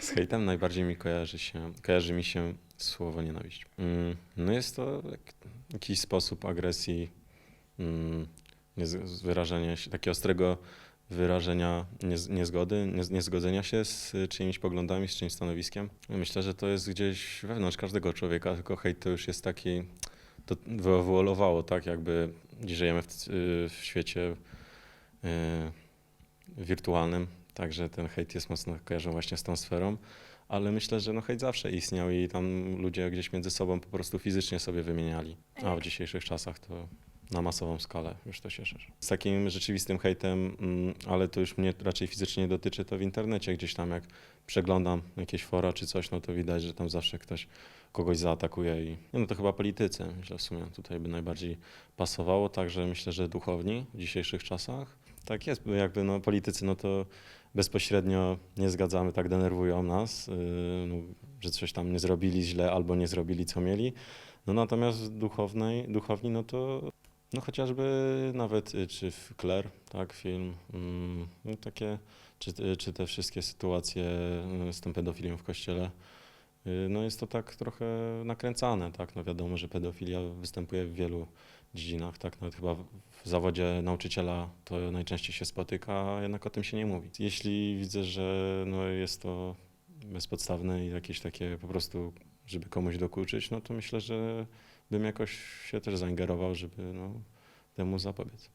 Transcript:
Z hejtem najbardziej mi kojarzy się, kojarzy mi się słowo nienawiść. Mm, No jest to jak- jakiś sposób agresji, mm, wyrażenia się, takiego ostrego wyrażenia niez- niezgody, niez- niezgodzenia się z czyimiś poglądami, z czyimś stanowiskiem. Myślę, że to jest gdzieś wewnątrz każdego człowieka, tylko hejt to już jest taki, to wyewoluowało, tak jakby żyjemy w, w świecie y, wirtualnym, także ten hejt jest mocno kojarzony właśnie z tą sferą, ale myślę, że no hejt zawsze istniał i tam ludzie gdzieś między sobą po prostu fizycznie sobie wymieniali, a w dzisiejszych czasach to na masową skalę już to się szerzy. Z takim rzeczywistym hejtem, mm, ale to już mnie raczej fizycznie nie dotyczy, to w internecie gdzieś tam jak przeglądam jakieś fora czy coś, no to widać, że tam zawsze ktoś kogoś zaatakuje i no to chyba politycy, myślę w sumie tutaj by najbardziej pasowało, także myślę, że duchowni w dzisiejszych czasach. Tak jest, jakby no politycy no to bezpośrednio nie zgadzamy, tak denerwują nas, yy, że coś tam nie zrobili źle albo nie zrobili co mieli. No natomiast duchownej, duchowni no to no chociażby nawet y, czy w Kler, tak, film, mm, no takie, czy, y, czy te wszystkie sytuacje y, z tą pedofilią w kościele, no jest to tak trochę nakręcane, tak, no wiadomo, że pedofilia występuje w wielu dziedzinach, tak, nawet chyba w w zawodzie nauczyciela to najczęściej się spotyka, a jednak o tym się nie mówi. Jeśli widzę, że no jest to bezpodstawne i jakieś takie po prostu, żeby komuś dokuczyć, no to myślę, że bym jakoś się też zaingerował, żeby no, temu zapobiec.